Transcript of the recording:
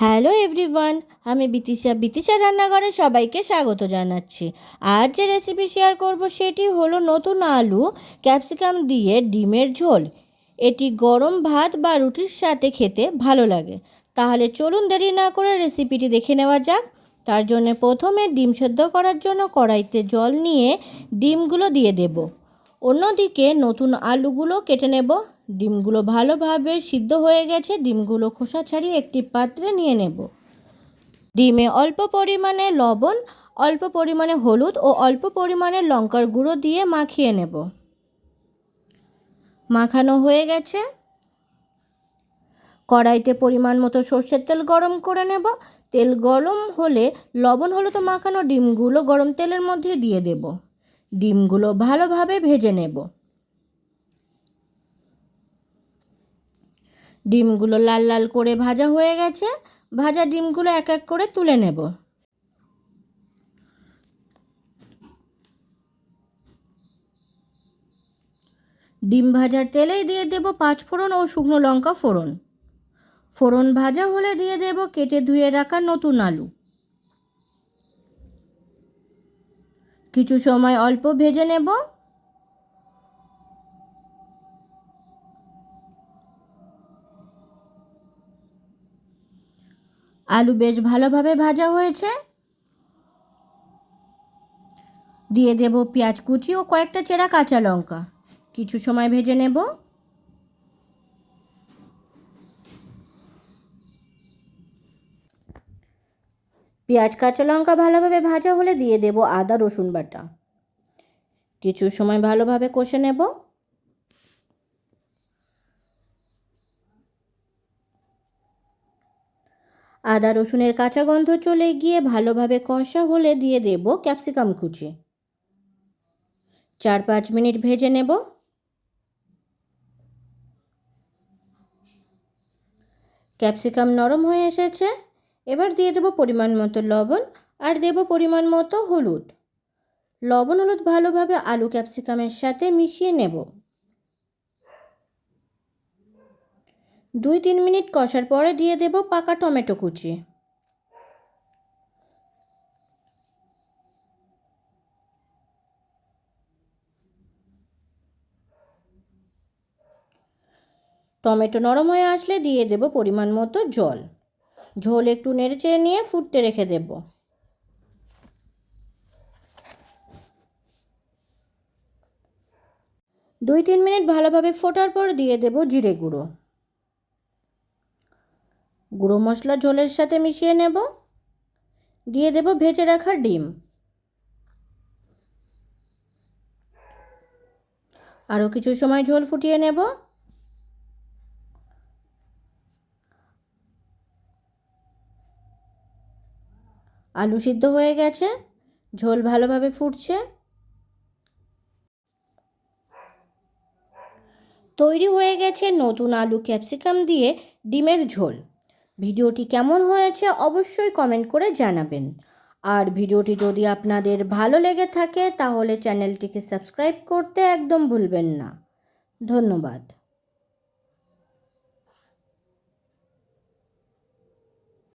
Hello everyone, আমি বিতিশা। বিতিশা রান্নাঘরে সবাইকে স্বাগত জানাচ্ছি। আজ যে রেসিপি শেয়ার করব সেটি হলো নতুন আলু ক্যাপসিকাম দিয়ে ডিমের ঝোল। এটি গরম ভাত বা রুটির সাথে খেতে ভালো লাগে। তাহলে চলুন দেরি না করে রেসিপিটি দেখে নেওয়া যাক। তার জন্য প্রথমে ডিম সেদ্ধ করার জন্য কড়াইতে জল নিয়ে ডিমগুলো দিয়ে দেব। অন্যদিকে নতুন আলুগুলো কেটে নেব। ডিমগুলো ভালোভাবে সিদ্ধ হয়ে গেছে, ডিমগুলো খোসা ছাড়িয়ে একটি পাত্রে নিয়ে নেব। ডিমে অল্প পরিমাণে লবণ, অল্প পরিমাণে হলুদ ও অল্প পরিমাণে লঙ্কার গুঁড়ো দিয়ে মাখিয়ে নেব। মাখানো হয়ে গেছে। কড়াইতে পরিমাণ মতো সর্ষের তেল গরম করে নেব। তেল গরম হলে লবণ হলুদ মাখানো ডিমগুলো গরম তেলের মধ্যে দিয়ে দেব। ডিমগুলো ভালোভাবে ভেজে নেব। ডিমগুলো লাল লাল করে ভাজা হয়ে গেছে। ভাজা ডিমগুলো এক এক করে তুলে নেব। ডিম ভাজার তেলেই দিয়ে দেব পাঁচ ফোড়ন ও শুকনো লঙ্কা ফোড়ন। ফোড়ন ভাজা হলে দিয়ে দেব কেটে ধুয়ে রাখা নতুন আলু। কিছু সময় অল্প ভেজে নেব। আলু বেশ ভালোভাবে ভাজা হয়েছে। দিয়ে দেব পেঁয়াজ কুচি ও কয়েকটা চেরা কাঁচা লঙ্কা। কিছু সময় ভেজে নেব। পেঁয়াজ কাঁচা লঙ্কা ভালোভাবে ভাজা হলে দিয়ে দেব আদা রসুন বাটা। কিছু সময় ভালোভাবে কষে নেব। আদা রসুনের কাঁচা গন্ধ চলে গিয়ে ভালোভাবে কষা হলে দিয়ে দেব ক্যাপসিকাম কুচি। চার পাঁচ মিনিট ভেজে নেব। ক্যাপসিকাম নরম হয়ে এসেছে। এবার দিয়ে দেব পরিমাণ মতো লবণ আর দেব পরিমাণ মতো হলুদ। লবণ হলুদ ভালোভাবে আলু ক্যাপসিকামের সাথে মিশিয়ে নেব। দুই তিন মিনিট কষার পরে দিয়ে দেব পাকা টমেটো কুচি। টমেটো নরম হয়ে আসলে দিয়ে দেব পরিমাণ মতো জল। ঝোল একটু নেড়েচেড়ে নিয়ে ফুটতে রেখে দেব। দুই তিন মিনিট ভালোভাবে ফোটার পর দিয়ে দেব জিরে গুঁড়ো। গুঁড়ো মশলা ঝোলের সাথে মিশিয়ে নেব। দিয়ে দেব ভেজে রাখা ডিম। আরও কিছু সময় ঝোল ফুটিয়ে নেব। আলু সিদ্ধ হয়ে গেছে। ঝোল ভালোভাবে ফুটছে। তৈরি হয়ে গেছে নতুন আলু ক্যাপসিকাম দিয়ে ডিমের ঝোল। ভিডিওটি কেমন হয়েছে অবশ্যই কমেন্ট করে জানাবেন। আর ভিডিওটি যদি আপনাদের ভালো লেগে থাকে, তাহলে চ্যানেলটিকে সাবস্ক্রাইব করতে একদম ভুলবেন না। ধন্যবাদ।